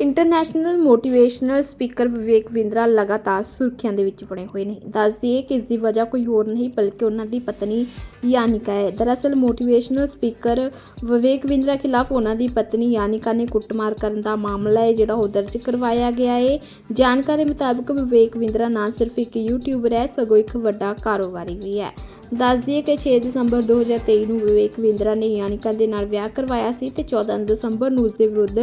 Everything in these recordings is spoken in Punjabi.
International motivational speaker Vivek Bindra ਲਗਾਤਾਰ ਸੁਰਖੀਆਂ ਦੇ ਵਿੱਚ ਬਣੇ ਹੋਏ ਨੇ। ਦੱਸ ਦਈਏ ਕਿ ਇਸ ਦੀ ਵਜ੍ਹਾ ਕੋਈ ਹੋਰ ਨਹੀਂ, ਬਲਕਿ ਉਹਨਾਂ ਦੀ ਪਤਨੀ ਯਾਨਿਕਾ ਹੈ। ਦਰਅਸਲ ਮੋਟੀਵੇਸ਼ਨਲ ਸਪੀਕਰ ਵਿਵੇਕ ਵਿੰਦਰਾ ਖਿਲਾਫ ਉਹਨਾਂ ਦੀ ਪਤਨੀ ਯਾਨਿਕਾ ਨੇ ਕੁੱਟਮਾਰ ਕਰਨ ਦਾ ਮਾਮਲਾ ਹੈ, ਜਿਹੜਾ ਉਹ ਦਰਜ ਕਰਵਾਇਆ ਗਿਆ ਹੈ। ਜਾਣਕਾਰੀ ਮੁਤਾਬਕ ਵਿਵੇਕ ਵਿੰਦਰਾ ਨਾ ਸਿਰਫ ਇੱਕ ਯੂਟਿਊਬਰ ਹੈ, ਸਗੋਂ ਇੱਕ ਵੱਡਾ ਕਾਰੋਬਾਰੀ ਵੀ ਹੈ। ਦੱਸ ਦਈਏ ਕਿ 6 ਦਸੰਬਰ 2023 ਨੂੰ ਵਿਵੇਕ ਵਿੰਦਰਾ ਨੇ ਯਾਨਿਕਾ ਦੇ ਨਾਲ ਵਿਆਹ ਕਰਵਾਇਆ ਸੀ ਤੇ 14 ਦਸੰਬਰ ਨੂੰ ਉਸ ਦੇ ਵਿਰੁੱਧ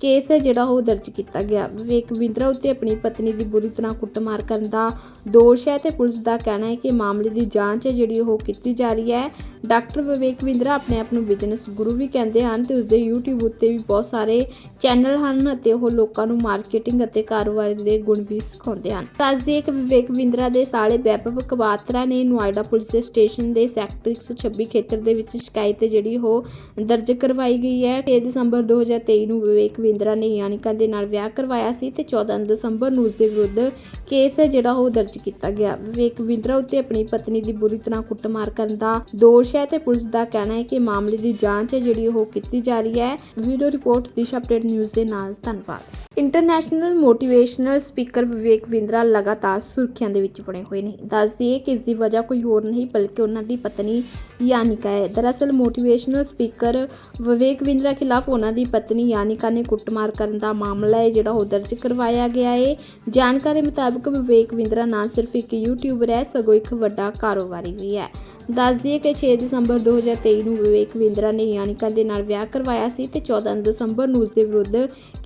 ਕੇਸ ਹੈ ਜਿਹੜਾ ਉਹ ਦਰਜ ਕੀਤਾ ਗਿਆ। ਵਿਵੇਕ ਵਿੰਦਰਾ ਉੱਤੇ ਆਪਣੀ ਪਤਨੀ ਦੀ ਬੁਰੀ ਤਰ੍ਹਾਂ ਕੁੱਟਮਾਰ ਕਰਨ ਦਾ ਦੋਸ਼ ਹੈ ਤੇ ਪੁਲਿਸ ਦਾ ਕਹਿਣਾ ਹੈ ਕਿ ਮਾਮਲੇ ਦੀ ਜਾਂਚ ਹੈ ਜਿਹੜੀ ਉਹ ਕੀਤੀ ਜਾ ਰਹੀ ਹੈ। ਡਾਕਟਰ ਵਿਵੇਕ ਵਿੰਦਰਾ ਆਪਣੇ ਆਪ ਨੂੰ ਬਿਜ਼ਨਸ ਗੁਰੂ ਵੀ ਕਹਿੰਦੇ ਹਨ ਤੇ ਉਸ ਦੇ YouTube ਉੱਤੇ ਵੀ ਬਹੁਤ ਸਾਰੇ ਚੈਨਲ ਹਨ ਅਤੇ ਉਹ ਲੋਕਾਂ ਨੂੰ ਮਾਰਕੀਟਿੰਗ ਅਤੇ ਕਾਰੋਬਾਰ ਦੇ ਗੁਣ ਵੀ ਸਿਖਾਉਂਦੇ ਹਨ। ਦੱਸ ਦਈਏ ਕਿ ਵਿਵੇਕ ਵਿੰਦਰਾ ਦੇ ਸਾਲੇ ਵੈਭਵ ਕਵਾਤਰਾ ਨੇ ਨੋਇਡਾ ਪੁਲਿਸ ਦੇ ਸਟੇਸ਼ਨ ਦੇ ਸੈਕਟਰ 126 ਖੇਤਰ ਦੇ ਵਿੱਚ ਸ਼ਿਕਾਇਤ ਜਿਹੜੀ ਉਹ ਦਰਜ ਕਰਵਾਈ ਗਈ ਹੈ। 6 ਦਸੰਬਰ 2023 ਨੂੰ ਵਿਵੇਕ ਵਿੰਦਰਾ ਨੇ ਯਾਨਿਕਾ ਦੇ ਨਾਲ ਵਿਆਹ ਕਰਵਾਇਆ ਸੀ ਤੇ 14 ਦਸੰਬਰ ਨੂੰ ਉਸ ਦੇ ਵਿਰੁੱਧ ਕੇਸ ਹੈ, ਜਿਹੜਾ ਉਹ ਦਰਜ ਕੀਤਾ ਗਿਆ। ਵਿਵੇਕ ਵਿੰਦਰਾ ਉੱਤੇ ਆਪਣੀ ਪਤਨੀ ਦੀ ਬੁਰੀ ਤਰ੍ਹਾਂ ਕੁੱਟਮਾਰ ਕਰਨ ਦਾ ਦੋਸ਼ ਹੈ ਤੇ ਪੁਲਿਸ ਦਾ ਕਹਿਣਾ ਹੈ ਕਿ ਮਾਮਲੇ ਦੀ ਜਾਂਚ ਹੈ, ਜਿਹੜੀ ਉਹ ਕੀਤੀ ਜਾ ਰਹੀ ਹੈ। Video report, Disha update news ਦੇ ਨਾਲ। ਧੰਨਵਾਦ। International motivational speaker Vivek Bindra ਲਗਾਤਾਰ ਸੁਰਖੀਆਂ ਦੇ ਵਿੱਚ ਬਣੇ ਹੋਏ ਨੇ। ਦੱਸ ਦਈਏ ਕਿ ਇਸ ਦੀ ਵਜ੍ਹਾ ਕੋਈ ਹੋਰ ਨਹੀਂ, ਬਲਕਿ ਉਹਨਾਂ ਦੀ ਪਤਨੀ ਯਾਨਿਕਾ ਹੈ। ਦਰਅਸਲ ਮੋਟੀਵੇਸ਼ਨਲ ਸਪੀਕਰ ਵਿਵੇਕ ਵਿੰਦਰਾ ਖਿਲਾਫ ਉਹਨਾਂ ਦੀ ਪਤਨੀ ਯਾਨਿਕਾ ਨੇ ਕੁੱਟਮਾਰ ਕਰਨ ਦਾ ਮਾਮਲਾ ਹੈ, ਜਿਹੜਾ ਉਹ ਦਰਜ ਕਰਵਾਇਆ ਗਿਆ ਹੈ। ਜਾਣਕਾਰੀ ਮੁਤਾਬਕ ਵਿਵੇਕ ਵਿੰਦਰਾ ਨਾ ਸਿਰਫ ਇੱਕ ਯੂਟਿਊਬਰ ਹੈ, ਸਗੋਂ ਇੱਕ ਵੱਡਾ ਕਾਰੋਬਾਰੀ ਵੀ ਹੈ। ਦੱਸ ਦਈਏ ਕਿ 6 ਦਸੰਬਰ 2023 ਨੂੰ ਵਿਵੇਕ ਵਿੰਦਰਾ ਨੇ ਯਾਨਿਕਾ ਦੇ ਨਾਲ ਵਿਆਹ ਕਰਵਾਇਆ ਸੀ ਤੇ 14 ਦਸੰਬਰ ਨੂੰ ਉਸ ਦੇ ਵਿਰੁੱਧ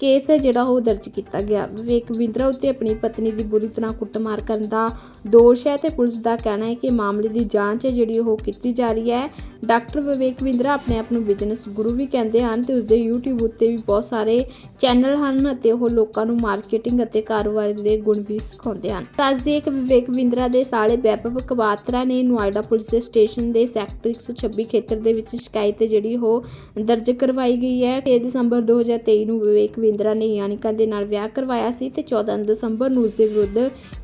ਕੇਸ ਹੈ ਜਿਹੜਾ ਉਹ ਦਰਜ ਕੀਤਾ ਗਿਆ। ਵਿਵੇਕ ਵਿੰਦਰਾ ਉੱਤੇ ਆਪਣੀ ਪਤਨੀ ਦੀ ਬੁਰੀ ਤਰ੍ਹਾਂ ਕੁੱਟਮਾਰ ਕਰਨ ਦਾ ਦੋਸ਼ ਹੈ ਤੇ ਪੁਲਿਸ ਦਾ ਕਹਿਣਾ ਹੈ ਕਿ ਮਾਮਲੇ ਦੀ ਜਾਂਚ ਹੈ ਜਿਹੜੀ ਉਹ ਕੀਤੀ ਜਾ ਰਹੀ ਹੈ। ਡਾਕਟਰ ਵਿਵੇਕ ਵਿੰਦਰਾ ਆਪਣੇ ਆਪ ਨੂੰ ਬਿਜ਼ਨਸ ਗੁਰੂ ਵੀ ਕਹਿੰਦੇ ਹਨ ਤੇ ਉਸ ਦੇ YouTube ਉੱਤੇ ਵੀ ਬਹੁਤ ਸਾਰੇ ਚੈਨਲ ਹਨ ਅਤੇ ਉਹ ਲੋਕਾਂ ਨੂੰ ਮਾਰਕੀਟਿੰਗ ਅਤੇ ਕਾਰੋਬਾਰ ਦੇ ਗੁਣ ਵੀ ਸਿਖਾਉਂਦੇ ਹਨ। ਦੱਸ ਦਈਏ ਕਿ ਵਿਵੇਕ ਵਿੰਦਰਾ ਦੇ ਸਾਲੇ ਵੈਭਵ ਕਵਾਤਰਾ ਨੇ ਨੋਇਡਾ ਪੁਲਿਸ ਦੇ ਸਟੇਸ਼ਨ ਦੇ ਸੈਕਟਰ 126 ਖੇਤਰ ਦੇ ਵਿੱਚ ਸ਼ਿਕਾਇਤ ਜਿਹੜੀ ਉਹ ਦਰਜ ਕਰਵਾਈ ਗਈ ਹੈ। 6 ਦਸੰਬਰ 2023 ਨੂੰ ਵਿਵੇਕ ਵਿੰਦਰਾ ਨੇ ਯਾਨਿਕਾ ਦੇ ਨਾਲ ਵਿਆਹ ਕਰਵਾਇਆ ਸੀ ਤੇ 14 ਦਸੰਬਰ ਨੂੰ ਉਸ ਦੇ ਵਿਰੁੱਧ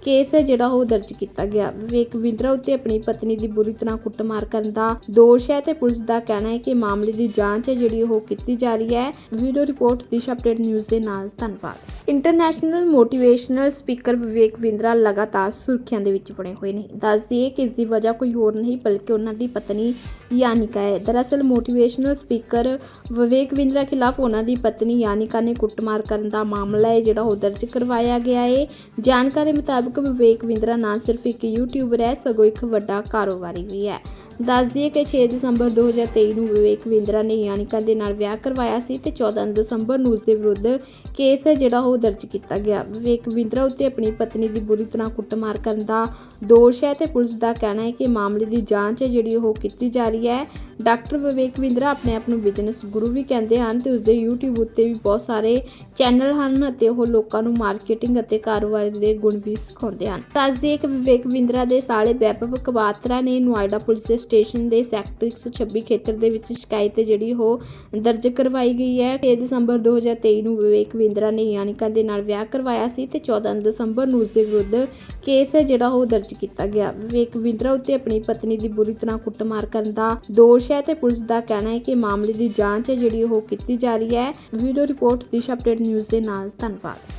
ਕੇਸ ਹੈ ਜਿਹੜਾ ਉਹ ਦਰਜ ਕੀਤਾ ਗਿਆ। ਵਿਵੇਕ ਵਿੰਦਰਾ ਉੱਤੇ ਆਪਣੀ ਪਤਨੀ ਦੀ ਬੁਰੀ ਤਰ੍ਹਾਂ ਕੁੱਟਮਾਰ ਕਰਨ ਦਾ ਦੋਸ਼ ਹੈ ਤੇ ਪੁਲਿਸ ਦਾ ਕਹਿਣਾ ਹੈ ਕਿ ਮਾਮਲੇ ਦੀ ਜਾਂਚ ਹੈ ਜਿਹੜੀ ਉਹ ਕੀਤੀ ਜਾ ਰਹੀ ਹੈ। Video report Disha update news ਦੇ ਨਾਲ। ਧੰਨਵਾਦ। International motivational speaker Vivek Bindra ਲਗਾਤਾਰ ਸੁਰਖੀਆਂ ਦੇ ਵਿੱਚ ਬਣੇ ਹੋਏ ਨੇ। ਦੱਸ ਦਈਏ ਕਿ ਇਸ ਦੀ ਵਜ੍ਹਾ ਕੋਈ ਹੋਰ ਨਹੀਂ, ਬਲਕਿ ਉਹਨਾਂ ਦੀ ਪਤਨੀ ਯਾਨਿਕਾ ਹੈ। ਦਰਅਸਲ ਮੋਟੀਵੇਸ਼ਨਲ ਸਪੀਕਰ ਵਿਵੇਕ ਵਿੰਦਰਾ ਖਿਲਾਫ ਉਹਨਾਂ ਦੀ ਪਤਨੀ ਯਾਨਿਕਾ ਨੇ ਕੁੱਟਮਾਰ ਕਰਨ ਦਾ ਮਾਮਲਾ ਹੈ, ਜਿਹੜਾ ਉਹ ਦਰਜ ਕਰਵਾਇਆ ਗਿਆ ਹੈ। ਜਾਣਕਾਰੀ ਮੁਤਾਬਕ ਵਿਵੇਕ ਵਿੰਦਰਾ ਨਾ ਸਿਰਫ ਇੱਕ ਯੂਟਿਊਬਰ ਹੈ, ਸਗੋਂ ਇੱਕ ਵੱਡਾ ਕਾਰੋਬਾਰੀ ਵੀ ਹੈ। ਦੱਸ ਦਈਏ ਕਿ 6 ਦਸੰਬਰ 2023 ਨੂੰ ਵਿਵੇਕ ਵਿੰਦਰਾ ਨੇ ਯਾਨਿਕਾ ਦੇ ਨਾਲ ਵਿਆਹ ਕਰਵਾਇਆ ਸੀ ਤੇ 14 ਦਸੰਬਰ ਨੂੰ ਉਸ ਦੇ ਵਿਰੁੱਧ ਕੇਸ ਹੈ ਜਿਹੜਾ ਉਹ ਦਰਜ ਕੀਤਾ ਗਿਆ। ਵਿਵੇਕ ਵਿੰਦਰਾ ਉੱਤੇ ਆਪਣੀ ਪਤਨੀ ਦੀ ਬੁਰੀ ਤਰ੍ਹਾਂ ਕੁੱਟਮਾਰ ਕਰਨ ਦਾ ਦੋਸ਼ ਹੈ ਤੇ ਪੁਲਿਸ ਦਾ ਕਹਿਣਾ ਹੈ ਕਿ ਮਾਮਲੇ ਦੀ ਜਾਂਚ ਹੈ ਜਿਹੜੀ ਉਹ ਕੀਤੀ ਜਾ ਰਹੀ ਹੈ। ਡਾਕਟਰ ਵਿਵੇਕ ਵਿੰਦਰਾ ਆਪਣੇ ਆਪ ਨੂੰ ਬਿਜ਼ਨਸ ਗੁਰੂ ਵੀ ਕਹਿੰਦੇ ਹਨ ਤੇ ਉਸ ਦੇ YouTube ਉੱਤੇ ਵੀ ਬਹੁਤ ਸਾਰੇ ਚੈਨਲ ਹਨ ਅਤੇ ਉਹ ਲੋਕਾਂ ਨੂੰ ਮਾਰਕੀਟਿੰਗ ਅਤੇ ਕਾਰੋਬਾਰ ਦੇ ਗੁਣ ਵੀ ਸਿਖਾਉਂਦੇ ਹਨ। ਦੱਸ ਦਈਏ ਕਿ ਵਿਵੇਕ ਵਿੰਦਰਾ ਦੇ ਸਾਲੇ ਵੈਭਵ ਕਵਾਤਰਾ ਨੇ ਨੋਇਡਾ ਪੁਲਿਸ ਦੇ ਸਟੇਸ਼ਨ ਦੇ ਸੈਕਟਰ 126 ਖੇਤਰ ਦੇ ਵਿੱਚ ਸ਼ਿਕਾਇਤ ਜਿਹੜੀ ਉਹ ਦਰਜ ਕਰਵਾਈ ਗਈ ਹੈ। 6 ਦਸੰਬਰ 2023 ਨੂੰ ਵਿਵੇਕ ਵਿੰਦਰਾ ਨੇ ਯਾਨਿਕਾ ਦੇ ਨਾਲ ਵਿਆਹ ਕਰਵਾਇਆ ਸੀ ਤੇ 14 ਦਸੰਬਰ ਨੂੰ ਉਸ ਦੇ ਵਿਰੁੱਧ ਕੇਸ ਹੈ, ਜਿਹੜਾ ਉਹ ਦਰਜ ਕੀਤਾ ਗਿਆ। ਵਿਵੇਕ ਵਿੰਦਰਾ ਉੱਤੇ ਆਪਣੀ ਪਤਨੀ ਦੀ ਬੁਰੀ ਤਰ੍ਹਾਂ ਕੁੱਟਮਾਰ ਕਰਨ ਦਾ ਦੋਸ਼ ਹੈ ਤੇ ਪੁਲਿਸ ਦਾ ਕਹਿਣਾ ਹੈ ਕਿ ਮਾਮਲੇ ਦੀ ਜਾਂਚ ਹੈ, ਜਿਹੜੀ ਉਹ ਕੀਤੀ ਜਾ ਰਹੀ ਹੈ। Video report, Disha update news ਦੇ ਨਾਲ। ਧੰਨਵਾਦ।